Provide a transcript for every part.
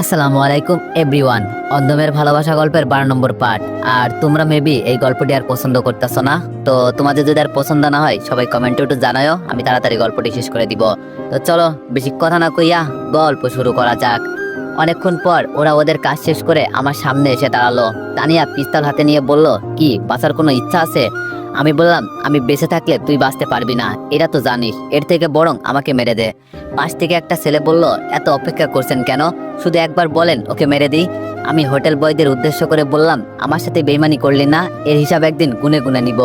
আসসালামু আলাইকুম, এভরিওয়ান। অন্ধমের ভালোবাসা গল্পের বারো নম্বর পার্ট আর তোমরা মেবি এই গল্পটি আর পছন্দ করতেছো না? তো তোমাদের যদি আর পছন্দ না হয়, সবাই কমেন্টে একটু জানায়ও আমি তাড়াতাড়ি গল্পটি শেষ করে দিব। তো চলো, বেশি কথা না কইয়া গল্প শুরু করা যাক। অনেকক্ষণ পর ওরা ওদের কাজ শেষ করে আমার সামনে এসে দাঁড়াল। তানিয়া পিস্তল হাতে নিয়ে বলল, কি, বাঁচার কোনো ইচ্ছা আছে? আমি বললাম, আমি বেঁচে থাকলে তুই বাঁচতে পারবি না। এটা তো জানিস। এর থেকে বরং আমাকে মেরে দে। পাশ থেকে একটা ছেলে বলল, এত অপেক্ষা করছেন কেন? শুধু একবার বলেন, ওকে মেরে দিই। আমি হোটেল বয়দের উদ্দেশ্য করে বললাম, আমার সাথে বেইমানি করলি না? এর হিসাব একদিন গুনে গুনে নিব।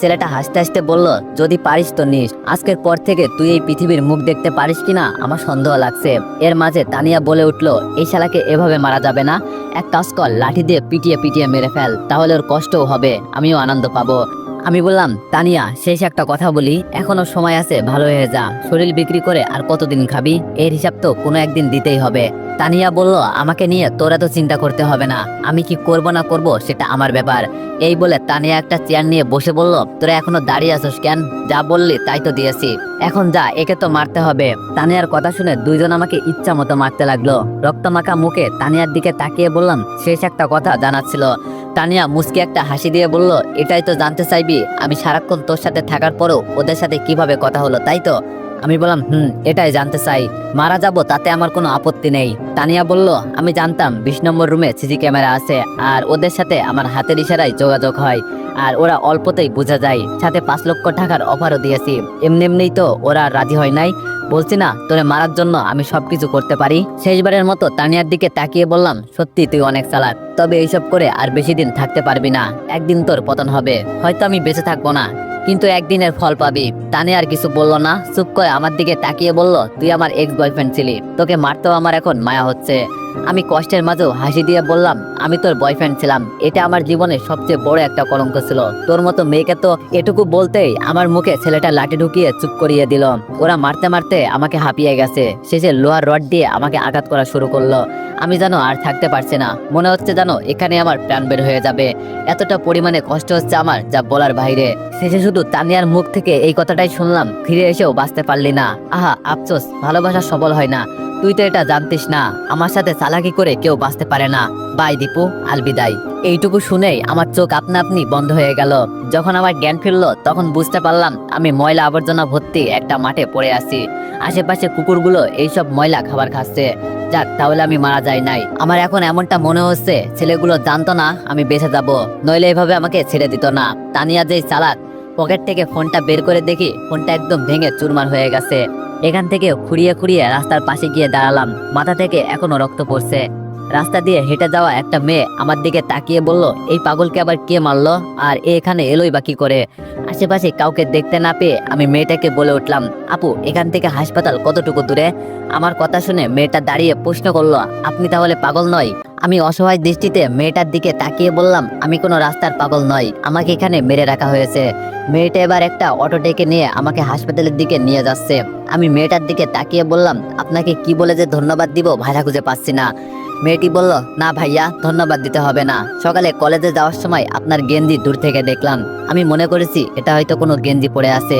ছেলেটা হাসতে হাসতে বলল, যদি পারিস তো নিস। আজকের পর থেকে তুই এই পৃথিবীর মুখ দেখতে পারিস কিনা আমার সন্দেহ লাগছে। এর মাঝে তানিয়া বলে উঠল, এই শালাকে এভাবে মারা যাবে না? এক কাজ কর, লাঠি দিয়ে পিটিয়ে পিটিয়ে মেরে ফেল। তাহলে ওর কষ্টও হবে। আমিও আনন্দ পাবো। আমি বললাম, তানিয়া, শেষ একটা কথা বলি। এখনও সময় আছে, ভালো হয়ে যা। শরীর বিক্রি করে আর কতদিন খাবি? এর হিসাব তো কোনো একদিন দিতেই হবে। তানিয়া বলল, আমাকে নিয়ে তোরা তো চিন্তা করতে হবে না। আমি কি করব না করব সেটা আমার ব্যাপার। এই বলে তানিয়া একটা চেয়ার নিয়ে বসে বলল, তোরা এখনও দাঁড়িয়ে আছিস কেন? যা বললি তাই তো দিয়েছি। এখন যা, একে তো মারতে হবে। তানিয়ার কথা শুনে দুইজন আমাকে ইচ্ছা মতো মারতে লাগল। রক্তমাখা মুখে তানিয়ার দিকে তাকিয়ে বললাম, শেষ একটা কথা জানাচ্ছিল তানিয়া মুসকে একটা হাসি দিয়ে বলল, এটাই তো জানতে চাইবি, আমি সারাক্ষণ তোর সাথে থাকার পরও ওদের সাথে কীভাবে কথা হলো, তাই তো? আমি বললাম, হুম, এটাই জানতে চাই। মারা যাব, তাতে আমার কোনো আপত্তি নেই। তানিয়া বলল, আমি জানতাম, বিশ নম্বর রুমে সিসি ক্যামেরা আছে, আর ওদের সাথে আমার হাতের ইশারায় যোগাযোগ হয়, আর ওরা অল্পতেই বোঝা যায়। সাথে পাঁচ লক্ষ টাকার অফারও দিয়েছি। এমনি এমনিই তো ওরা রাজি হয় নাই। বলছি না, তোরে মারার জন্য আমি সবকিছু করতে পারি। শেষবারের মতো তানিয়ার দিকে তাকিয়ে বললাম, সত্যি, তুই অনেক চালাক। তবে এইসব করে আর বেশি দিন থাকতে পারবি না। একদিন তোর পতন হবে। হয়তো আমি বেঁচে থাকব না। কিন্তু একদিনের ফল পাবি। তানে আর কিছু বলল না। চুপ করে আমার দিকে তাকিয়ে বলল, তুই আমার এক্স বয়ফ্রেন্ড ছিলি। তোকে মারতেও আমার এখন মায়া হচ্ছে। আমি কষ্টের মাঝেও হাসি দিয়ে বললাম, আমি তোর বয়ফ্রেন্ড ছিলাম। এটা আমার জীবনের সবচেয়ে বড় একটা কলঙ্ক ছিল। তোর মতো মেয়েকে তো এটুকু বলতেই আমার মুখে ছেলেটা লাঠি ঢুকিয়ে চুপ করিয়ে দিল। ওরা মারতে মারতে আমাকে হাঁপিয়ে গেছে। শেষে লোহার রড দিয়ে আমাকে আঘাত করা শুরু করল। আমি জানো আর থাকতে পারছি না। মনে হচ্ছে জানো এখানে আমার প্রাণ বের হয়ে যাবে। এতটা পরিমাণে কষ্ট হচ্ছে আমার যা বলার বাইরে। শেষে শুধু তানিয়ার মুখ থেকে এই কথাটাই শুনলাম। ফিরে এসেও বাঁচতে পারলি না। আহা, আফসোস। ভালোবাসা সবল হয় না। তুই তো এটা জানতিস না। আমার সাথে চালাকি করে কেউ বাঁচতে পারে না। বাই দীপু আলবিদাই এইটুকু শুনেই আমার চোখ আপনা আপনি বন্ধ হয়ে গেল। যখন আমার জ্ঞান ফিরলো, তখন বুঝতে পারলাম আমি ময়লা আবর্জনা ভর্তি একটা মাঠে পড়ে আছি। আশেপাশে কুকুরগুলো এইসব ময়লা খাবার খাচ্ছে। যাক, তাহলে আমি মারা যাই নাই। আমার এখন এমনটা মনে হচ্ছে, ছেলেগুলো জানতো না আমি বেঁচে যাব। নইলে এভাবে আমাকে ছেড়ে দিত না। তানিয়া যেই চালাক, পকেট থেকে ফোনটা বের করে দেখি, ফোনটা একদম ভেঙে চুরমার হয়ে গেছে। এখান থেকে খুঁড়িয়ে খুঁড়িয়ে রাস্তার পাশে গিয়ে দাঁড়ালাম। মাথা থেকে এখনও রক্ত পড়ছে। রাস্তা দিয়ে হেঁটে যাওয়া একটা মেয়ে আমার দিকে তাকিয়ে বলল, এই পাগলকে আবার কে মারলো? আর এখানে এলোই বা কি করে? আশেপাশে কাউকে দেখতে না পেয়ে আমি মেয়েটাকে বলে উঠলাম, আপু, এখান থেকে হাসপাতাল কতটুকু দূরে? আমার কথা শুনে মেয়েটা দাঁড়িয়ে প্রশ্ন করল, আপনি তাহলে পাগল নয় আমি অসহায় দৃষ্টিতে মেয়েটার দিকে তাকিয়ে বললাম, আমি কোনো রাস্তার পাগল নয় আমাকে এখানে মেরে রাখা হয়েছে। মেয়েটা এবার একটা অটো ডেকে নিয়ে আমাকে হাসপাতালের দিকে নিয়ে যাচ্ছে। আমি মেয়েটার দিকে তাকিয়ে বললাম, আপনাকে কি বলে যে ধন্যবাদ দিব ভাষা খুঁজে পাচ্ছি না? মেয়েটি বলল, না ভাইয়া, ধন্যবাদ দিতে হবে না। সকালে কলেজে যাওয়ার সময় আপনার গেঞ্জি দূর থেকে দেখলাম। আমি মনে করেছি এটা হয়তো কোনো গেঞ্জি পড়ে আছে।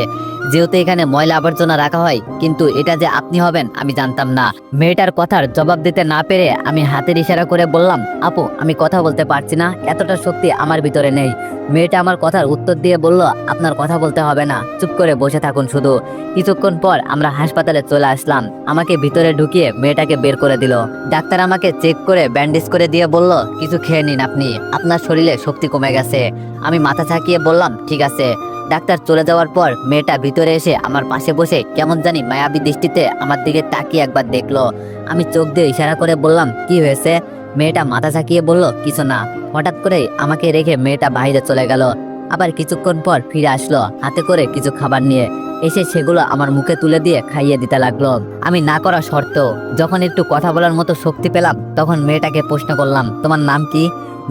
যেহেতু এখানে ময়লা আবর্জনা রাখা হয়, কিন্তু এটা যে আপনি হবেন, আমি জানতাম না। মেয়েটার কথার জবাব দিতে না পেরে আমি হাতের ইশারা করে বললাম, আপু, আমি কথা বলতে পারছি না, এতটা শক্তি আমার ভিতরে নেই। মেয়েটা আমার কথার উত্তর দিয়ে বলল, আপনার কথা বলতে হবে না, চুপ করে বসে থাকুন শুধু। কিছুক্ষণ পর আমরা হাসপাতালে চলে আসলাম। আমাকে ভিতরে ঢুকিয়ে মেয়েটাকে বের করে দিল। ডাক্তার আমাকে চেক করে, ব্যান্ডেজ করে দিয়ে বলল, কিছু খেয়ে নিন আপনি, আপনার শরীরে শক্তি কমে গেছে। আমি মাথা ঝাঁকিয়ে বললাম ঠিক আছে। ডাক্তার চলে যাওয়ার পর মেয়েটা ভিতরে এসে আমার পাশে বসে কেমন জানি মায়াবী দৃষ্টিতে আমার দিকে তাকিয়ে একবার দেখল। আমি চোখ দিয়ে ইশারা করে বললাম, কি হয়েছে? মেয়েটা মাথা ঝাঁকিয়ে বলল, কিছু না। হঠাৎ করে আমাকে রেখে মেয়েটা বাইরে চলে গেল। আবার কিছুক্ষণ পর ফিরে আসলো হাতে করে কিছু খাবার নিয়ে। এসে সেগুলো আমার মুখে তুলে দিয়ে খাইয়ে দিতে লাগল। আমি না করা শর্ত যখন একটু কথা বলার মতো শক্তি পেলাম, তখন মেয়েটাকে প্রশ্ন করলাম, তোমার নাম কি?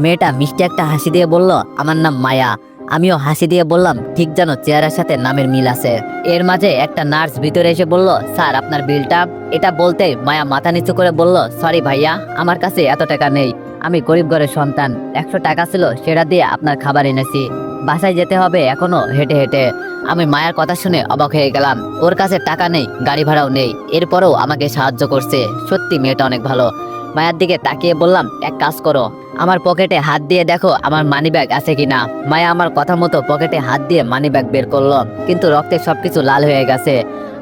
মেয়েটা মিষ্টি একটা হাসি দিয়ে বলল, আমার নাম মায়া। আমিও হাসি দিয়ে বললাম, ঠিক যেন চেয়ারের সাথে নামের মিল আছে। এর মাঝে একটা নার্স ভিতরে এসে বলল, স্যার, আপনার বিলটা? এটা বলতে মায়া মাথা নিচু করে বলল, সরি ভাইয়া, আমার কাছে এত টাকা নেই। আমি গরিব ঘরের সন্তান। একশো টাকা ছিল, সেটা দিয়ে আপনার খাবার এনেছি। বাসায় যেতে হবে এখনও হেঁটে হেঁটে। আমি মায়ের কথা শুনে অবাক হয়ে গেলাম। ওর কাছে টাকা নেই, গাড়ি ভাড়াও নেই। এরপরেও আমাকে সাহায্য করছে। সত্যি মেয়েটা অনেক ভালো। মায়ার দিকে তাকিয়ে বললাম, এক কাজ করো, আমার পকেটে হাত দিয়ে দেখো আমার মানি ব্যাগ আছে কিনা। মায়া আমার কথা মতো পকেটে হাত দিয়ে মানি ব্যাগ বের করল, কিন্তু রক্তে সবকিছু লাল হয়ে গেছে।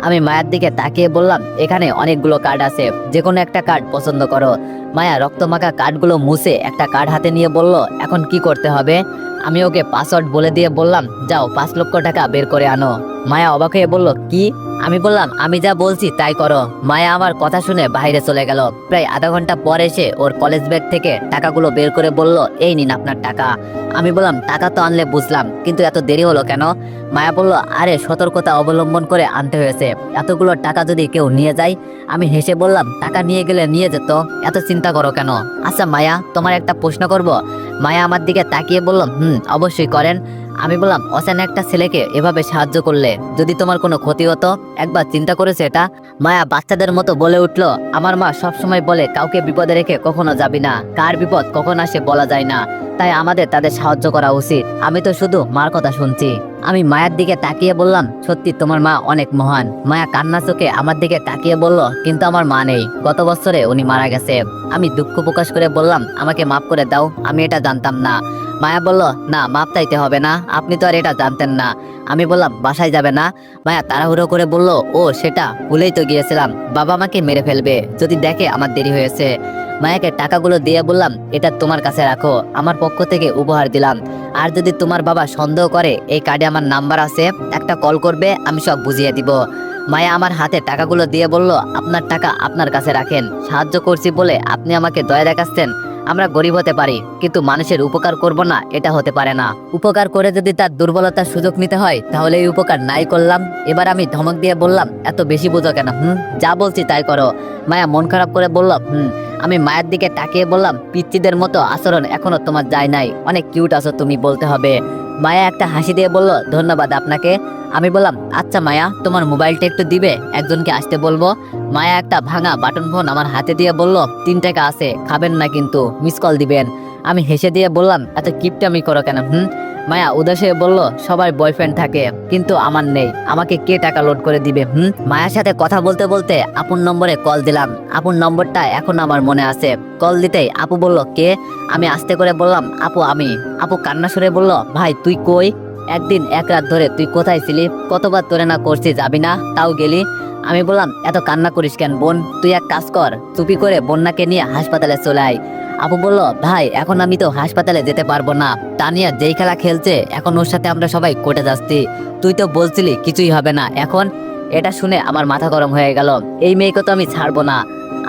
আমি মায়ার দিকে তাকিয়ে বললাম, এখানে অনেকগুলো কার্ড আছে যে কোনো একটা কার্ড পছন্দ করো। মায়া রক্তমাখা কার্ডগুলো মুছে একটা কার্ড হাতে নিয়ে বলল, এখন কি করতে হবে? আমি ওকে পাসওয়ার্ড বলে দিয়ে বললাম, যাও, পাঁচ লক্ষ টাকা বের করে আনো। মায়া অবাক হয়ে বলল, কি? আমি বললাম, আমি যা বলছি তাই করো। মায়া আমার কথা শুনে বাইরে চলে গেল। প্রায় আধা ঘণ্টা পর এসে ওর কলেজ ব্যাগ থেকে টাকাগুলো বের করে বলল, এই নিন আপনার টাকা। আমি বললাম, টাকা তো আনলে বুঝলাম, কিন্তু এত দেরি হলো কেন? মায়া বলল, আরে, সতর্কতা অবলম্বন করে আনতে হয়েছে। এতগুলো টাকা যদি কেউ নিয়ে যায়? আমি হেসে বললাম, টাকা নিয়ে গেলে নিয়ে যেত, এত চিন্তা করো কেন? আচ্ছা মায়া, তোমার একটা প্রশ্ন করব। মায়া আমার দিকে তাকিয়ে বলল, হুম, অবশ্যই করেন। আমি বললাম অচেনা একটা ছেলেকে এভাবে সাহায্য করলে যদি তোমার কোনো ক্ষতি হতো, একবার চিন্তা করেছে এটা? মায়া বাচ্চাদের মতো বলে উঠল, আমার মা সবসময় বলে, কাউকে বিপদে রেখে কখনো যাবি না। কার বিপদ কখন আসে বলা যায় না। তাই আমাদের তাদের সাহায্য করা উচিত। আমি তো শুধু মার কথা শুনছি। আমি মায়ের দিকে তাকিয়ে বললাম, সত্যি তোমার মা অনেক মহান। মায়া কান্না চোখে আমার দিকে তাকিয়ে বলল, কিন্তু আমার মা নেই। গত বছরে উনি মারা গেছে। আমি দুঃখ প্রকাশ করে বললাম, আমাকে মাফ করে দাও, আমি এটা জানতাম না। মায়া বলল, না মাপ চাইতে হবে না। আপনি তো আর এটা জানতেন না। আমি বললাম, বাসায় যাবে না? মায়া তাড়াহুড়ো করে বলল, ও, সেটা ভুলেই তো গিয়েছিলাম। বাবা আমাকে মেরে ফেলবে। যদি দেখে আমার দেরি হয়েছে। মায়াকে টাকাগুলো দিয়ে বললাম, এটা তোমার কাছে রাখো, আমার পক্ষ থেকে উপহার দিলাম। আর যদি তোমার বাবা সন্দেহ করে, এই কার্ডে আমার নাম্বার আছে, একটা কল করবে, আমি সব বুঝিয়ে দিব। মায়া আমার হাতে টাকাগুলো দিয়ে বলল, আপনার টাকা আপনার কাছে রাখেন, সাহায্য করছি বলে আপনি আমাকে দয়া দেখাচ্ছেন, আমরা গরিব হতে পারি, কিন্তু মানুষের উপকার করব না, এটা হতে পারে না। উপকার করে যদি তার দুর্বলতার সুযোগ নিতে হয়, তাহলে এই উপকার নাই করলাম। এবার আমি ধমক দিয়ে বললাম, এত বেশি বুঝো কেন, হুম? যা বলছি তাই করো। মায়া মন খারাপ করে বলল, হুম আমি মায়ের দিকে তাকিয়ে বললাম, পিচ্চিদের মতো আচরণ এখনও তোমার যায় নাই। অনেক কিউট আছো তুমি বলতে হবে। মায়া একটা হাসি দিয়ে বলল, ধন্যবাদ আপনাকে। আমি বললাম আচ্ছা মায়া, তোমার মোবাইলটা একটু দিবে, একজনকে আসতে বলব। মায়া একটা ভাঙা বাটন ফোন আমার হাতে দিয়ে বলল, তিন টাকা আছে, খাবেন না কিন্তু মিস কল দিবেন। আমি হেসে দিয়ে বললাম, এত কিপটামি করো কেন, হুম? মায়া উদাস হয়ে বলল, সবার বয়ফ্রেন্ড থাকে, কিন্তু আমার নেই। আমাকে কে টাকা লোড করে দিবে, হুম? মায়ের সাথে কথা বলতে বলতে আপন নম্বরে কল দিলাম। আপন নম্বরটা এখন আমার মনে আছে। কল দিতেই আপু বলল, কে? আমি আস্তে করে বললাম, আপু, আমি। আপু কান্না সরে বলল, ভাই, তুই কই? একদিন এক রাত ধরে তুই কোথায় ছিলি? কতবার তোরে না করছি, যাবি না? তাও গেলি? আমি বললাম, এত কান্না করিস কেন, বোন? তুই এক কাজ কর, চুপি করে বন্যাকে নিয়ে হাসপাতালে চলে আয়। আপু বলল, ভাই, এখন আমি তো হাসপাতালে যেতে পারব না। তানিয়া যেই খেলা খেলছে, এখন ওর সাথে আমরা সবাই কোটে যাচ্ছি। তুই তো বলছিলি, কিছুই হবে না। এখন এটা শুনে আমার মাথা গরম হয়ে গেল। এই মেয়েকে তো আমি ছাড়বো না।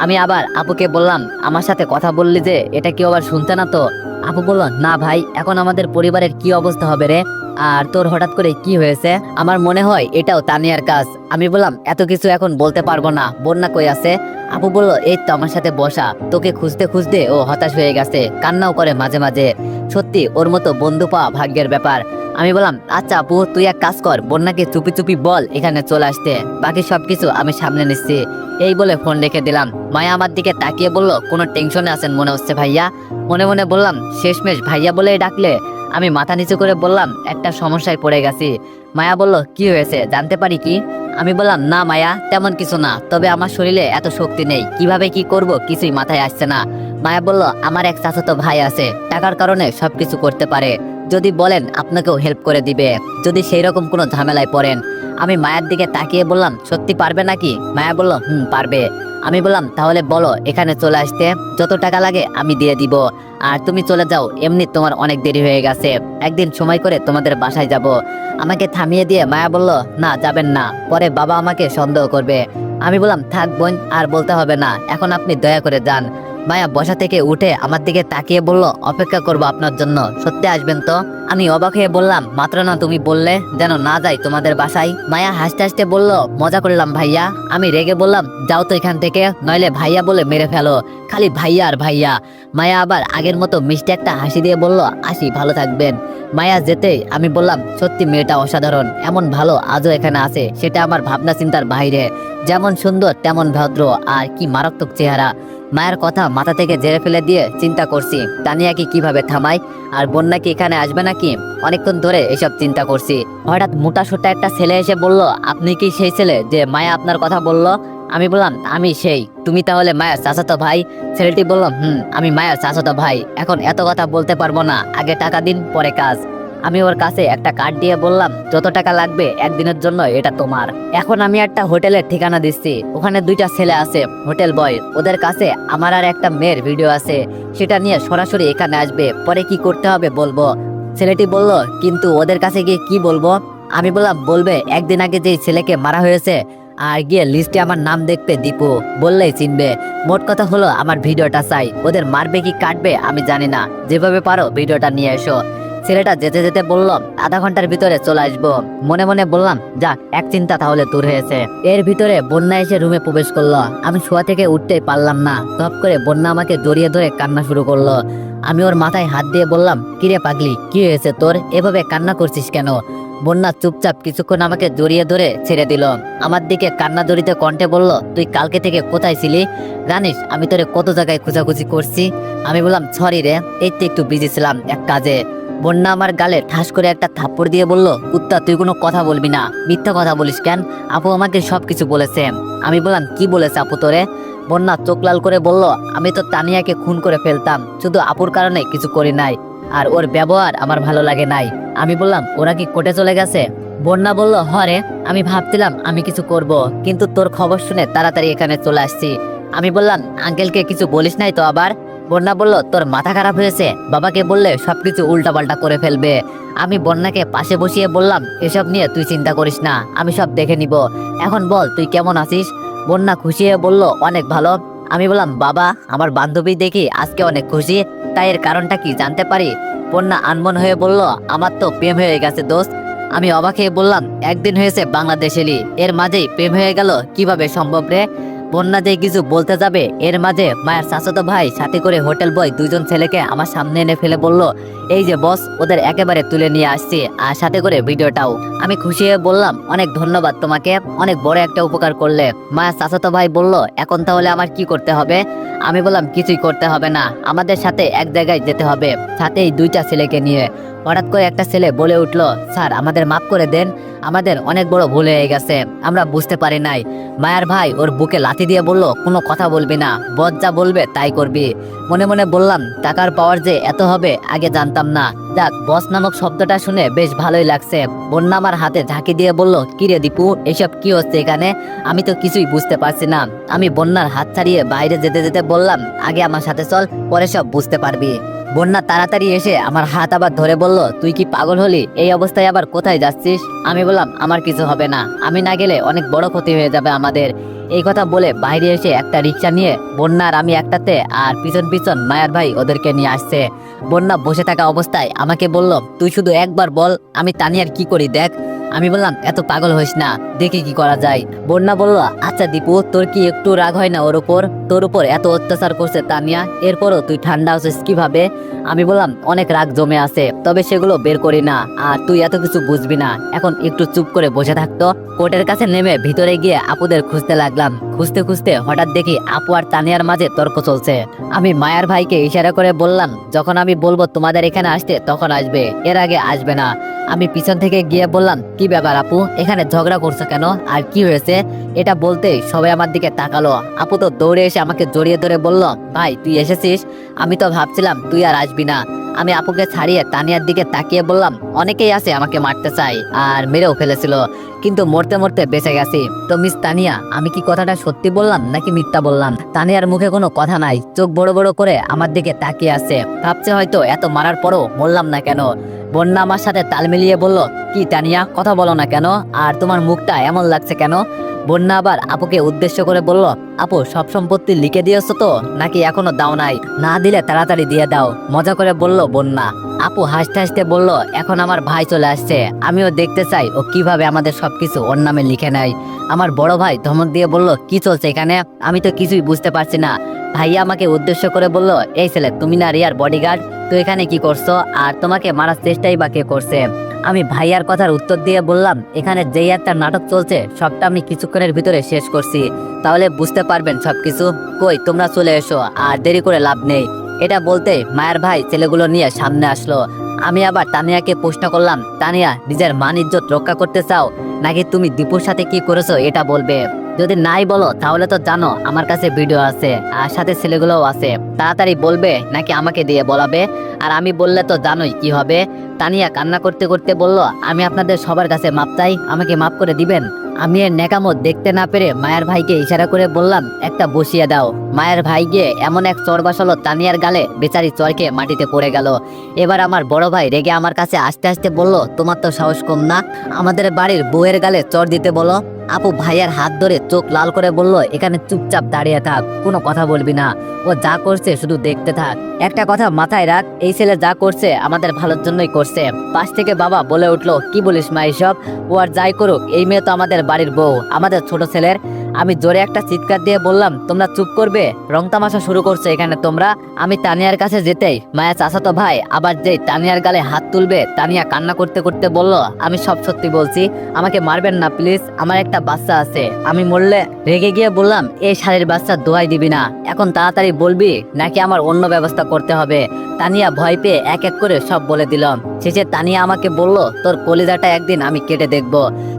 আমি আবার আপুকে বললাম, আমার সাথে কথা বললি যে, এটা কেউ আবার শুনতে না তো? আপু বলল, না ভাই, এখন আমাদের পরিবারের কি অবস্থা হবে রে? আর তোর হঠাৎ করে কি হয়েছে? আমার মনে হয় এটাও তানিয়ার কাজ। আমি বললাম, এত কিছু এখন বলতে পারব না। বন্যা কই আছে? আপু বলল, এই তো আমার সাথে বসা। তোকে খুঁজতে খুঁজতে ও হতাশ হয়ে গেছে। কান্নাও করে মাঝে মাঝে। সত্যি, ওর মতো বন্ধু পাওয়া ভাগ্যের ব্যাপার। আমি বললাম আচ্ছা আপু, তুই এক কাজ কর। বন্যাকে চুপি চুপি বল এখানে চলে আসতে। বাকি সবকিছু আমি সামনে নিচ্ছি। এই বলে ফোন রেখে দিলাম। মায়া আমার দিকে তাকিয়ে বলল, কোনো টেনশনে আছেন মনে হচ্ছে ভাইয়া? মনে মনে বললাম, শেষমেশ ভাইয়া বলেই ডাকলে আমি মাথা নিচু করে বললাম, একটা সমস্যায় পড়ে গেছি। মায়া বলল, কি হয়েছে? জানতে পারি কি? আমি বললাম, না মায়া, তেমন কিছু না। তবে আমার শরীরে এত শক্তি নেই। কীভাবে কি করব কিছুই মাথায় আসছে না। মায়া বলল, আমার এক চাচাতো ভাই আছে। টাকার কারণে সবকিছু করতে পারে। যদি বলেন আপনাকেও হেল্প করে দিবে। যদি সেই রকম কোনো ঝামেলায় পড়েন, আমি মায়ের দিকে তাকিয়ে বললাম, সত্যি পারবে নাকি? মায়া বলল, হুম, পারবে। আমি বললাম, তাহলে বলো, এখানে চলে আসতে যত টাকা লাগে আমি দিয়ে দিব। আর তুমি চলে যাও, এমনি তোমার অনেক দেরি হয়ে গেছে। একদিন সময় করে তোমাদের বাসায় যাব। আমাকে থামিয়ে দিয়ে মায়া বলল, না, যাবেন না। পরে বাবা আমাকে সন্দেহ করবে। আমি বললাম, থাক বোন, আর বলতে হবে না। এখন আপনি দয়া করে যান। মায়া বসা থেকে উঠে আমার দিকে তাকিয়ে বলল, অপেক্ষা করব আপনার জন্য। সত্যি আসবেন তো? আমি অবাক হয়ে বললাম, মাত্র না, তুমি বললে যেন না যাই তোমাদের বাসায়। মায়া হাসতে হাসতে বলল, মজা করলাম ভাইয়া। আমি রেগে বললাম, যাও তো এখান থেকে, নইলে ভাইয়া বলে মেরে ফেলো। খালি ভাইয়া আর ভাইয়া। মায়া আবার আগের মতো মিষ্টি একটা হাসি দিয়ে বলল, আসি, ভালো থাকবেন। মায়া যেতেই আমি বললাম, সত্যি মেয়েটা অসাধারণ, এমন ভালো আজও এখানে আছে, সেটা আমার ভাবনা চিন্তার বাইরে। যেমন সুন্দর, তেমন ভদ্র, আর কি মারাত্মক চেহারা। মায়ের কথা মাথা থেকে জেরে ফেলে দিয়ে চিন্তা করছি। তানিয়াকে কীভাবে থামাই আর বন্যা কি এখানে আসবে নাকি? অনেকক্ষণ ধরে এসব চিন্তা করছি। হঠাৎ মোটা সোটা একটা ছেলে এসে বলল, আপনি কি সেই ছেলে যে মায়া আপনার কথা বলল? আমি বললাম, আমি সেই। তুমি তাহলে মায়ের চাচাতো ভাই? ছেলেটি বলল, হুম, আমি মায়ের চাচাতো ভাই। এখন এত কথা বলতে পারব না। আগে টাকা দিন, পরে কাজ। আমি ওর কাছে একটা কার্ড দিয়ে বললাম, যত টাকা লাগবে একদিনের জন্য এটা তোমার। এখন আমি একটা হোটেলের ঠিকানা দিচ্ছি, ওখানে দুইটা ছেলে আছে, হোটেল বয়। ওদের কাছে আমার আর একটা মেয়ের ভিডিও আছে, সেটা নিয়ে সরাসরি এখানে আসবে, পরে কি করতে হবে বলব। ছেলেটি বলল, কিন্তু ওদের কাছে গিয়ে কি বলব? আমি বললাম, বলবে, একদিন আগে যে ছেলেকে মারা হয়েছে, আর গিয়ে লিস্টে আমার নাম দেখবে দীপু, বললেই চিনবে। মোট কথা হলো, আমার ভিডিওটা চাই। ওদের মারবে কি কাটবে আমি জানি না। যেভাবে পারো ভিডিওটা নিয়ে এসো। ছেলেটা যেতে যেতে বলল, আধা ঘণ্টার ভিতরে চলে আসব। মনে মনে বললাম, যাক, এক চিন্তা তাহলে দূর হয়েছে। এর ভিতরে বন্যা এসে রুমে প্রবেশ করল। আমি শোয়া থেকে উঠতেই পারলাম না। ধপ করে বন্যা আমাকে জড়িয়ে ধরে কান্না শুরু করল। আমি ওর মাথায় হাত দিয়ে বললাম, কিরে পাগলি, কি হয়েছে তোর? এভাবে কান্না করছিস কেন? বন্যা চুপচাপ কিছুক্ষণ আমাকে জড়িয়ে ধরে ছেড়ে দিল। আমার দিকে কান্না জড়িতে কণ্ঠে বলল, তুই কালকে থেকে কোথায় ছিলি? জানিস, আমি তোরে কত জায়গায় খোঁজাখুঁজি করছি? আমি বললাম, সরি রে, এই তো একটু বিজি ছিলাম এক কাজে। বন্যা আমার গালে ঠাস করে একটা থাপ্পড় দিয়ে বলল, কুত্তা, তুই কোনো কথা বলবি না। মিথ্যা কথা বলিস কেন? আপু আমাকে সবকিছু বলেছে। আমি বললাম, কি বলেছে আপু তোরে? বন্যা চোখ লাল করে বলল, আমি তো তানিয়াকে খুন করে ফেলতাম। শুধু আপুর কারণে কিছু করি নাই। আর ওর ব্যবহার আমার ভালো লাগে নাই। আমি বললাম, ওরা কি কোর্টে চলে গেছে? বন্যা বলল হরে আমি ভাবছিলাম আমি কিছু করব, কিন্তু তোর খবর শুনে তাড়াতাড়ি এখানে চলে আসছি। আমি বললাম, আঙ্কেলকে কিছু বলিস নাই তো আবার? বন্যা বলল, তোর মাথা খারাপ হয়েছে? বাবাকে বললে, সবকিছু উল্টাপাল্টা করে ফেলবে। আমি বন্যাকে পাশে বসিয়ে বললাম, এসব নিয়ে তুই চিন্তা করিস না, আমি সব দেখে নিব। এখন বল, তুই কেমন আছিস? বন্যা খুশি হয়ে বলল, অনেক ভালো। আমি বললাম, বাবা, আমার বান্ধবী দেখি আজকে অনেক খুশি, তাই এর কারণটা কি জানতে পারি? বন্যা আনমন হয়ে বলল, আমার তো প্রেম হয়ে গেছে দোস্ত। আমি অবাক হয়ে বললাম, একদিন হয়েছে বাংলাদেশ এলি এর মাঝেই প্রেম হয়ে গেল, কীভাবে সম্ভব রে? বন্যা যে কিছু বলতে যাবে, এর মাঝে মায়ের চাচাতো ভাই সাথে করে হোটেল বয় দুজন ছেলেকে আমার সামনে এনে ফেলে বলল, এই যে বস, ওদের একেবারে তুলে নিয়ে আসছি, আর সাথে করে ভিডিওটাও। আমি খুশি হয়ে বললাম, অনেক ধন্যবাদ তোমাকে, অনেক বড় একটা উপকার করলে। মায়ের চাচাতো ভাই বলল, এখন তাহলে আমার কি করতে হবে? আমি বললাম, কিছুই করতে হবে না, আমাদের সাথে এক জায়গায় যেতে হবে, সাথে এই দুইটা ছেলেকে নিয়ে। হঠাৎ করে একটা ছেলে বলে উঠল, স্যার, আমাদের মাফ করে দেন, আমাদের অনেক বড় ভুল হয়ে গেছে, আমরা বুঝতে পারি নাই। মায়ার ভাই ওর বুকে লাথি দিয়ে বলল, কোনো কথা বলবি না, বদ যা বলবে তাই করবি। মনে মনে বললাম, টাকার পাওয়ার যে এত হবে, আগে জানতাম না। যাক, বস নামক শব্দটা শুনে বেশ ভালোই লাগছে। বন্যা আমার হাতে ঝাঁকি দিয়ে বলল কিরে দীপু, এসব কি হচ্ছে এখানে? আমি তো কিছুই বুঝতে পারছি না। আমি বন্যার হাত ছাড়িয়ে বাইরে যেতে যেতে বললাম, আগে আমার সাথে চল, পরে সব বুঝতে পারবি। বন্যা তাড়াতাড়ি এসে আমার হাত আবার ধরে বলল, তুই কি পাগল হলি? এই অবস্থায় আবার কোথায় যাচ্ছিস? আমি বললাম, আমার কিছু হবে না। আমি না গেলে অনেক বড় ক্ষতি হয়ে যাবে আমাদের। এই কথা বলে বাইরে এসে একটা রিক্সা নিয়ে বন্যার আমি একটাতে আর পিছন পিছন মায়ার ভাই ওদেরকে নিয়ে আসছে। বন্যা বসে থাকা অবস্থায় আমাকে বলল, তুই শুধু একবার বল, আমি তানিয়ার কি করি দেখ। আমি বললাম, এত পাগল হইস না, দেখি কি করা যায়। বন্যা বলল আচ্ছা দীপু, তোর কি একটু রাগ হয় না ওর উপর? তোর উপর এত অত্যাচার করছে তানিয়া, এরপরও তুই ঠান্ডা আছিস কীভাবে? আমি বললাম, অনেক রাগ জমে আছে, তবে সেগুলো বের করি না, আর তুই এত কিছু বুঝবি না। এখন একটু চুপ করে বসে থাকতো কোর্টের কাছে নেমে ভিতরে গিয়ে আপুদের খুঁজতে লাগলাম। খুঁজতে খুঁজতে হঠাৎ দেখি আপু আর তানিয়ার মাঝে তর্ক চলছে। আমি মায়ার ভাইকে ইশারা করে বললাম, যখন আমি বলব তোমাদের এখানে আসতে, তখন আসবে, এর আগে আসবে না। আমি পিছন থেকে গিয়ে বললাম কি ব্যাপার আপু? এখানে ঝগড়া করছ কেন? আর কি হয়েছে? এটা বলতে সবাই আমার দিকে তাকালো। আপু তো দৌড়ে এসে আমাকে জড়িয়ে ধরে বলল, ভাই, তুই এসেছিস? আমি তো ভাবছিলাম, তুই আর আসবি না। আমি আপুকে ছাড়িয়ে তানিয়ার দিকে তাকিয়ে বললাম, অনেকেই আছে আমাকে মারতে চাই আর মেরেও ফেলেছিল, কিন্তু মরতে মরতে বেঁচে গেছি। তো মিস তানিয়া, আমি কি কথাটা সত্যি বললাম নাকি মিথ্যা বললাম? তানিয়ার মুখে কোনো কথা নাই, চোখ বড় বড় করে আমার দিকে তাকিয়ে আছে। ভাবছে হয়তো এত মারার পরও বললাম না কেন। বন্যা আমার সাথে তাল মিলিয়ে বলল, কি তানিয়া, কথা বলো না কেন? আর তোমার মুখটা এমন লাগছে কেন? বন্যা আবার আপুকে উদ্দেশ্য করে বলল, আপু, সব সম্পত্তি লিখে দিয়েছ তো? নাকি এখনও দাও নাই? না দিলে তাড়াতাড়ি দিয়ে দাও। মজা করে বলল বন্যা। আপু হাসতে হাসতে বলল, এখন আমার ভাই চলে আসছে। আমিও দেখতে চাই ও কীভাবে আমাদের সবকিছু ওর নামে লিখে নেয়। আমার বড় ভাই ধমক দিয়ে বলল, কি চলছে এখানে? আমি তো কিছুই বুঝতে পারছি না। ভাইয়া আমাকে উদ্দেশ্য করে বলল, এই ছেলে, তুমি না রিয়ার বডিগার্ড তো এখানে কি করছ? আর তোমাকে মারার চেষ্টাই বা কে করছে? আমি ভাইয়ার কথার উত্তর দিয়ে বললাম, এখানে যেই একটা নাটক চলছে, সবটা আমি কিছুক্ষণের ভিতরে শেষ করছি। তাহলে বুঝতে পারবেন সবকিছু। কই, তোমরা চলে এসো, আর দেরি করে লাভ নেই। এটা বলতে মায়ের ভাই ছেলেগুলো নিয়ে সামনে আসলো। আমি আবার তানিয়াকে প্রশ্ন করলাম, তানিয়া, নিজের মান ইজ্জত রক্ষা করতে চাও? নাকি তুমি দীপুর সাথে কি করেছ, এটা বলবে? যদি নাই বলো, তাহলে তো জানো আমার কাছে ভিডিও আছে, আর সাথে ছেলেগুলোও আছে। তাড়াতাড়ি বলবে নাকি আমাকে দিয়ে বলাবে? আর আমি বললে তো জানোই কি হবে। তানিয়া কান্না করতে করতে বলল, আমি আপনাদের সবার কাছে মাপ চাই, আমাকে মাপ করে দিবেন? আমি এর নেকামত দেখতে না পেরে মায়ের ভাইকে ইশারা করে বললাম, একটা বসিয়ে দাও। মায়ের ভাই গিয়ে এমন এক চর বসালো, তানিয়ার গালে বেচারি চরকে মাটিতে পড়ে গেল। এবার আমার বড় ভাই রেগে আমার কাছে আস্তে আস্তে বলল, তোমার তো সাহস কম না, আমাদের বাড়ির বউয়ের গালে চর দিতে বলো। আপু ভাইয়ের হাত ধরে চোখ লাল করে বলল, এখানে চুপচাপ দাঁড়িয়ে থাক, কোনো কথা বলবি না। ও যা করছে শুধু দেখতে থাক। একটা কথা মাথায় রাখ, এই ছেলে যা করছে আমাদের ভালোর জন্যই করছে। পাশ থেকে বাবা বলে উঠল, কি বলিস মা এইসব ও আর যাই করুক, এই মেয়ে তো আমাদের বাড়ির বউ। আমাদের ছোট ছেলের আমি জোরে একটা চিৎকার দিয়ে বললাম, তোমরা চুপ করবে? রং তামাশা শুরু করছে এখানে তোমরা। আমি তানিয়ার কাছে যেতেই মায়া চাচাতো ভাই আবার যেই তানিয়ার গালে হাত তুলবে, তানিয়া কান্না করতে করতে বলল, আমি সব সত্যি বলছি, আমাকে মারবেন না প্লিজ, আমার একটা বাচ্চা আছে। আমি মরলে রেগে গিয়ে বললাম, এই শাড়ির বাচ্চা দোয়াই দিবি না। এখন তাড়াতাড়ি বলবি, নাকি আমার অন্য ব্যবস্থা করতে হবে? তানিয়া ভয় পেয়ে এক এক করে সব বলে দিলাম শেষে তানিয়া আমাকে বলল, তোর কলিজাটা একদিন আমি কেটে দেখব।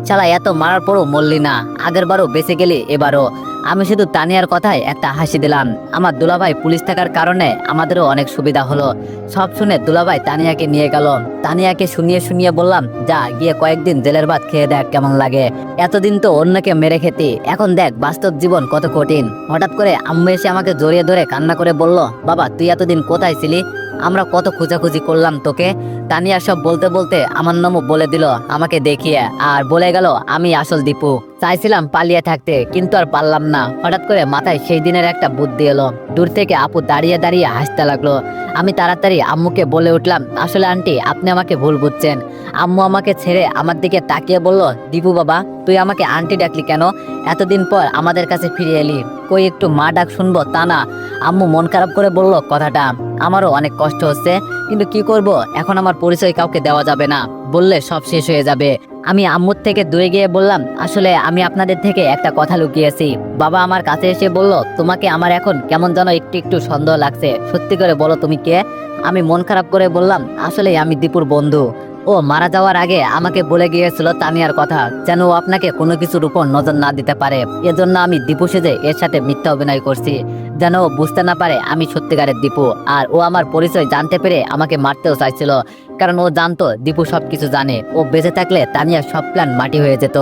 শালা, এত মারার পরও মরলি না। আগের বারও বেঁচে গেলি, এবারও। আমি শুধু তানিয়ার কথায় একটা হাসি দিলাম। আমার দুলাভাই পুলিশ থাকার কারণে আমাদেরও অনেক সুবিধা হলো। সব শুনে দুলাভাই তানিয়াকে নিয়ে গেল। তানিয়াকে শুনিয়ে শুনিয়ে বললাম, যা, গিয়ে কয়েকদিন জেলের ভাত খেয়ে দেখ কেমন লাগে। এতদিন তো অন্যকে মেরে খেতি। এখন দেখ, বাস্তব জীবন কত কঠিন। হঠাৎ করে আম্মু এসে আমাকে জড়িয়ে ধরে কান্না করে বলল, বাবা, তুই এতদিন কোথায় ছিলি? আমরা কত খোঁজাখুঁজি করলাম তোকে? তানিয়া সব বলতে বলতে আমার নামও বলে দিল, আমাকে দেখিয়ে। আর বলে গেল, আমি আসল দীপু। চাইছিলাম পালিয়ে থাকতে, কিন্তু আর পারলাম না। হঠাৎ করে মাথায় সেই দিনের একটা বুদ্ধি এলো। দূর থেকে আপু দাঁড়িয়ে দাঁড়িয়ে হাসতে লাগল। আমি তাড়াতাড়ি আম্মুকে বলে উঠলাম, আসলে আন্টি, আপনি আমাকে ভুল বুঝছেন। আম্মু আমাকে ছেড়ে আমার দিকে তাকিয়ে বলল, দীপু বাবা, তুই আমাকে আন্টি ডাকলি কেন? এতদিন পর আমাদের কাছে ফিরে এলি। কই একটু মা ডাক শুনব, তা না। আম্মু মন খারাপ করে বলল, কথাটা আমারও অনেক কষ্ট হচ্ছে, কিন্তু কি করব? এখন আমার পরিচয় কাউকে দেওয়া যাবে না। বললে সব শেষ হয়ে যাবে। আমি আম্মুর থেকে দূরে গিয়ে বললাম, আসলে আমি আপনাদের থেকে একটা কথা লুকিয়েছি। বাবা আমার কাছে এসে বলল, তোমাকে আমার এখন কেমন যেন একটু একটু সন্দেহ লাগছে। সত্যি করে বলো তুমি কে? আমি মন খারাপ করে বললাম আসলে আমি দীপুর বন্ধু। ও মারা যাওয়ার আগে আমাকে বলে গিয়েছিল তানিয়ার কথা, যেন ও আপনাকে কোনো কিছুর উপর নজর না দিতে পারে। এজন্য আমি দীপু সেজে এর সাথে মিথ্যা অভিনয় করছি। যেন বুঝতে না পারে আমি সত্যিকারের দীপু। আর ও আমার পরিচয় জানতে পেরে আমাকে মারতেও চাইছিল। কারণ ও জানতো দীপু সব কিছু জানে। ও বেঁচে থাকলে তানিয়া সব প্ল্যান মাটি হয়ে যেত।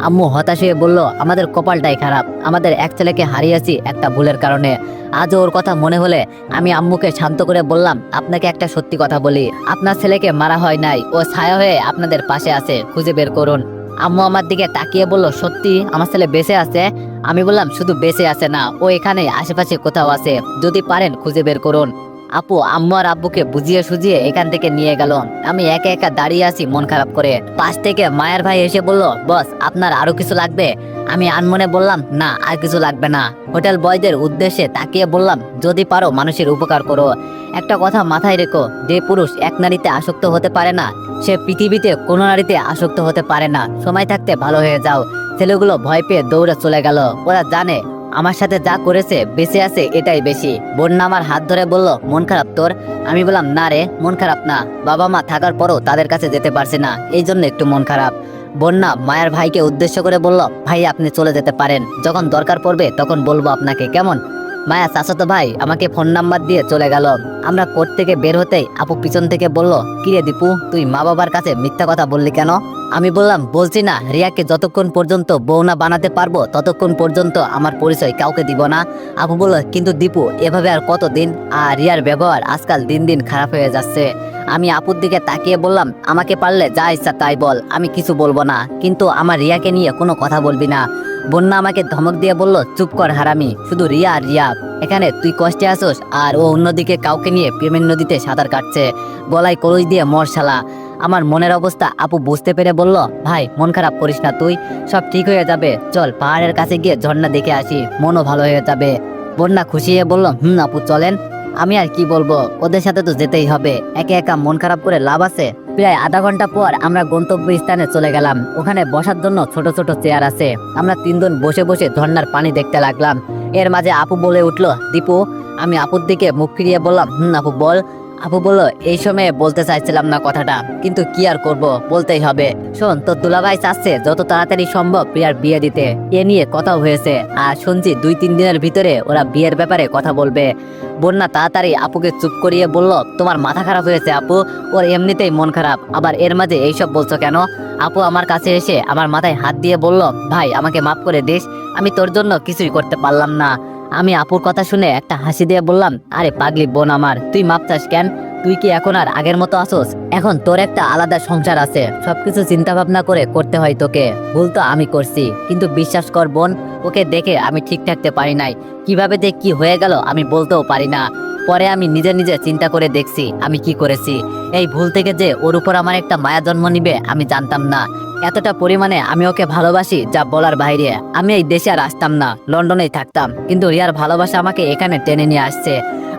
আম্মু হতাশ হয়ে বলল, আমাদের কপালটাই খারাপ। আমাদের এক ছেলেকে হারিয়েছি একটা ভুলের কারণে। আজও ওর কথা মনে হলে আমি আম্মুকে শান্ত করে বললাম, আপনাকে একটা সত্যি কথা বলি। আপনার ছেলেকে মারা হয় নাই। ও ছায়া হয়ে আপনাদের পাশে আছে। খুঁজে বের করুন। আম্মু আমার দিকে তাকিয়ে বলল, সত্যি আমার ছেলে বেঁচে আছে? আমি বললাম, শুধু বেঁচে আছে না, ও এখানে আশেপাশে কোথাও আছে, যদি পারেন খুঁজে বের করুন। আপু আম্মু আর আব্বুকে বুঝিয়ে সুঝিয়ে এখান থেকে নিয়ে গেল। আমি একা একা দাঁড়িয়ে আছি মন খারাপ করে। পাশ থেকে মায়ের ভাই এসে বলল, বস, আপনার আরও কিছু লাগবে? আমি আনমনে বললাম, না, আর কিছু লাগবে না। হোটেল বয়দের উদ্দেশ্যে তাকিয়ে বললাম, যদি পারো মানুষের উপকার করো। একটা কথা মাথায় রেখো, যে পুরুষ এক নারীতে আসক্ত হতে পারে না, সে পৃথিবীতে কোনো নারীতে আসক্ত হতে পারে না। সময় থাকতে ভালো হয়ে যাও। ছেলেগুলো ভয় পেয়ে দৌড়ে চলে গেল। ওরা জানে আমার সাথে যা করেছে, বেঁচে আছে এটাই বেশি। বন্যা আমার হাত ধরে বলল, মন খারাপ তোর? আমি বললাম, না রে, মন খারাপ না। বাবা মা থাকার পরও তাদের কাছে যেতে পারছে না। এই জন্য একটু মন খারাপ। বন্যা মায়ের ভাইকে উদ্দেশ্য করে বলল, ভাই, আপনি চলে যেতে পারেন। যখন দরকার পড়বে, তখন বলব আপনাকে। কেমন? মায়া চাচাতো ভাই আমাকে ফোন নাম্বার দিয়ে চলে গেল। আমরা কোর্ট থেকে বের হতেই আপু পিছন থেকে বলল কিরে দীপু, তুই মা বাবার কাছে মিথ্যা কথা বললি কেন? আমি বললাম, বলছি না, রিয়াকে যতক্ষণ পর্যন্ত বউ না বানাতে পারব, ততক্ষণ পর্যন্ত আমার পরিচয় কাউকে দিব না। আপু বলল, কিন্তু দীপু, এভাবে আর কতদিন? আর রিয়ার ব্যবহার আজকাল দিন দিন খারাপ হয়ে যাচ্ছে। আমি আপুর দিকে তাকিয়ে বললাম, আমাকে পারলে যা ইচ্ছা তাই বল, আমি কিছু বলব না। কিন্তু আমার রিয়াকে নিয়ে কোনো কথা বলবি না। বন্যা আমাকে ধমক দিয়ে বলল, চুপ কর হারামি, শুধু রিয়া আর রিয়া। এখানে তুই কষ্টে আসোস আর ও অন্যদিকে কাউকে নিয়ে প্রেমের নদীতে সাঁতার কাটছে। গলায় কলই দিয়ে মরশালা আমার মনের অবস্থা আপু বুঝতে পেরে বলল, ভাই, মন খারাপ করিস না তুই, সব ঠিক হয়ে যাবে। চল, পাহাড়ের কাছে গিয়ে ঝর্ণা দেখে আসি, মনও ভালো হয়ে যাবে। বন্যা খুশি হয়ে বলল, হুম আপু, চলেন। আমি আর কি বলব? ওদের সাথে তো যেতেই হবে। একে একা মন খারাপ করে লাভ আছে? প্রায় আধা ঘণ্টা পর আমরা গন্তব্য স্থানে চলে গেলাম। ওখানে বসার জন্য ছোট ছোট চেয়ার আছে। আমরা তিনজন বসে বসে ধর্নার পানি দেখতে লাগলাম। এর মাঝে আপু বলে উঠল, দীপু, আমি আপুর দিকে মুখ ফিরিয়ে বললাম, হুম, আপু, বল। আপু বলল এই সময়ে বলতে চাইছিলাম না কথাটা, কিন্তু কি আর করব, বলতেই হবে। শোন, তোর দুলাভাই চাচ্ছে যত তাড়াতাড়ি সম্ভব প্রিয়ার বিয়ে দিতে। এ নিয়ে কথাও হয়েছে, আর শুনছি দুই তিন দিনের ভিতরে ওরা বিয়ের ব্যাপারে কথা বলবে। বন্যা তাড়াতাড়ি আপুকে চুপ করিয়ে বলল, তোমার মাথা খারাপ হয়েছে আপু, ওর এমনিতেই মন খারাপ, আবার এর মাঝে এইসব বলছো কেন? আপু আমার কাছে এসে আমার মাথায় হাত দিয়ে বলল, ভাই, আমাকে মাফ করে দিস, আমি তোর জন্য কিছুই করতে পারলাম না। আমি আপুর কথা শুনে একটা হাসি দিয়ে বললাম, আরে পাগলি বোন আমার, তুই মাপ চাস কেন? তুই কি এখন আর আগের মতো আসোস? এখন তোর একটা আলাদা সংসার আছে। সবকিছু চিন্তা ভাবনা করে করতে হয় তোকে। ভুল তো আমি করছি। কিন্তু বিশ্বাস কর বোন, ওকে দেখে আমি ঠিক থাকতে পারি নাই। কীভাবে দেখ কি হয়ে গেল আমি বলতেও পারি না। পরে আমি নিজে নিজে চিন্তা করে দেখছি আমি কি করেছি। এই ভুল থেকে যে ওর উপর আমার একটা মায়া জন্ম নিবে, আমি জানতাম না। এতটা পরিমাণে আমি ওকে ভালোবাসি যা বলার বাইরে। আমি এই দেশে আর আসতাম না, লন্ডনেই থাকতাম। কিন্তু রিয়ার ভালোবাসা আমাকে এখানে টেনে নিয়ে আসছে।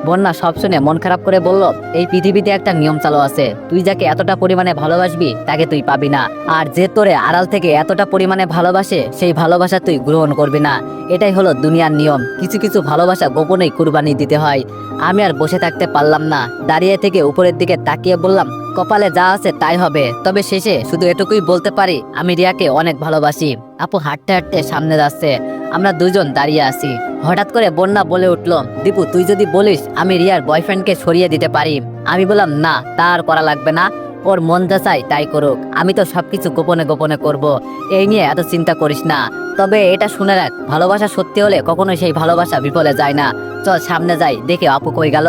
বন্যা সব শুনে মন খারাপ করে বলল, এই পৃথিবীতে একটা নিয়ম চালু আছে। তুই যাকে এতটা পরিমাণে ভালোবাসবি, তাকে তুই পাবি না। আর যে তোরে আড়াল থেকে এতটা পরিমাণে ভালোবাসে, সেই ভালোবাসা তুই গ্রহণ করবি না। এটাই হলো দুনিয়ার নিয়ম। কিছু কিছু ভালোবাসা গোপনেই কুরবানি দিতে হয়। আমি আর বসে থাকতে পারলাম না। দাঁড়িয়ে থেকে উপরের দিকে তাকিয়ে বললাম, কপালে যা আছে তাই হবে। তবে শেষে শুধু এটুকুই বলতে পারি, আমি রিয়াকে অনেক ভালোবাসি। আপু হাঁটতে হাঁটতে সামনে যাচ্ছে। আমরা দুজন দাঁড়িয়ে আছি। হঠাৎ করে বন্যা বলে উঠল, দীপু, তুই যদি বলিস আমি রিয়ার বয়ফ্রেন্ডকে সরিয়ে দিতে পারি আমি বললাম, না তার করা লাগবে না। ওর মন যা চাই তাই করুক। আমি তো সবকিছু গোপনে গোপনে করব। এই নিয়ে এত চিন্তা করিস না। তবে এটা শুনে রাখ, ভালোবাসা সত্যি হলে কখনোই সেই ভালোবাসা বিফলে যায় না। চল, সামনে যাই। দেখে আপু কই গেল?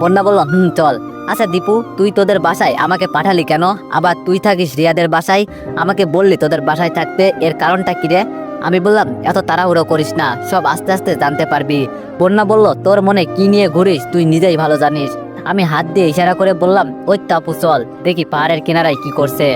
বন্যা বলল, হুম, চল। আচ্ছা দীপু, তুই তোদের বাসায় আমাকে পাঠালি কেন? আবার তুই থাকিস রিয়াদের বাসায়? আমাকে বললি তোদের বাসায় থাকতে, এর কারণটা কি রে? আমি বললাম, এত তাড়াহুড়ো করিস না, সব আস্তে আস্তে জানতে পারবি। বন্যা বলল, তোর মনে কি নিয়ে ঘুরিস? তুই নিজেই ভালো জানিস। আমি হাত দিয়ে ইশারা করে বললাম, ওই তো আপু, চল, দেখি পাহাড়ের কিনারায় কি করছে।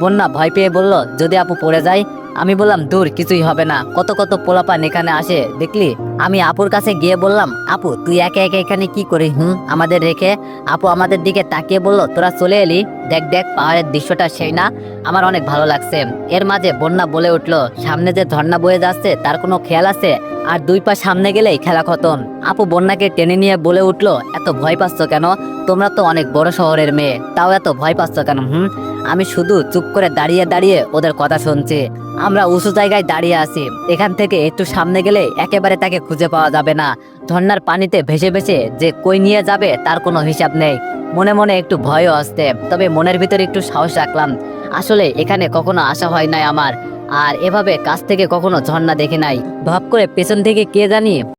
বন্যা ভয় পেয়ে বলল, যদি আপু পড়ে যায় আমি বললাম, দূর, কিছুই হবে না। কত কত পোলাপান এখানে আসে, দেখলি? আমি আপুর কাছে গিয়ে বললাম, আপু, তুই একে একে এখানে কি করিস, হুম? আমাদের রেখে? আপু আমাদের দিকে তাকিয়ে বলল, তোরা চলে এলি? দেখ দেখ, পাহাড়ের দৃশ্যটা সেই না? আমার অনেক ভালো লাগছে। এর মাঝে বন্যা বলে উঠল, সামনে যে ঝর্ণা বয়ে যাচ্ছে, তার কোনো খেয়াল আছে? আর দুই পা সামনে গেলেই খেলা খতম। আপু বন্যাকে টেনে নিয়ে বলে উঠল, এত ভয় পাচ্ছ কেন? তোমরা তো অনেক বড় শহরের মেয়ে, তাও এত ভয় পাচ্ছ কেন, হুম? আমি শুধু চুপ করে দাঁড়িয়ে দাঁড়িয়ে ওদের কথা শুনছি। আমরা উঁচু জায়গায় দাঁড়িয়ে আছি। এখান থেকে একটু সামনে গেলে একেবারে তাকে খুঁজে পাওয়া যাবে না। ঝর্ণার পানিতে ভেসে ভেসে যে কই নিয়ে যাবে তার কোনো হিসাব নেই। মনে মনে একটু ভয়ও আসতে তবে মনের ভিতরে একটু সাহস রাখলাম। আসলে এখানে কখনো আসা হয় নাই আমার, আর এভাবে কাছ থেকে কখনো ঝর্ণা দেখে নাই। ভাব করে পেছন থেকে কে জানি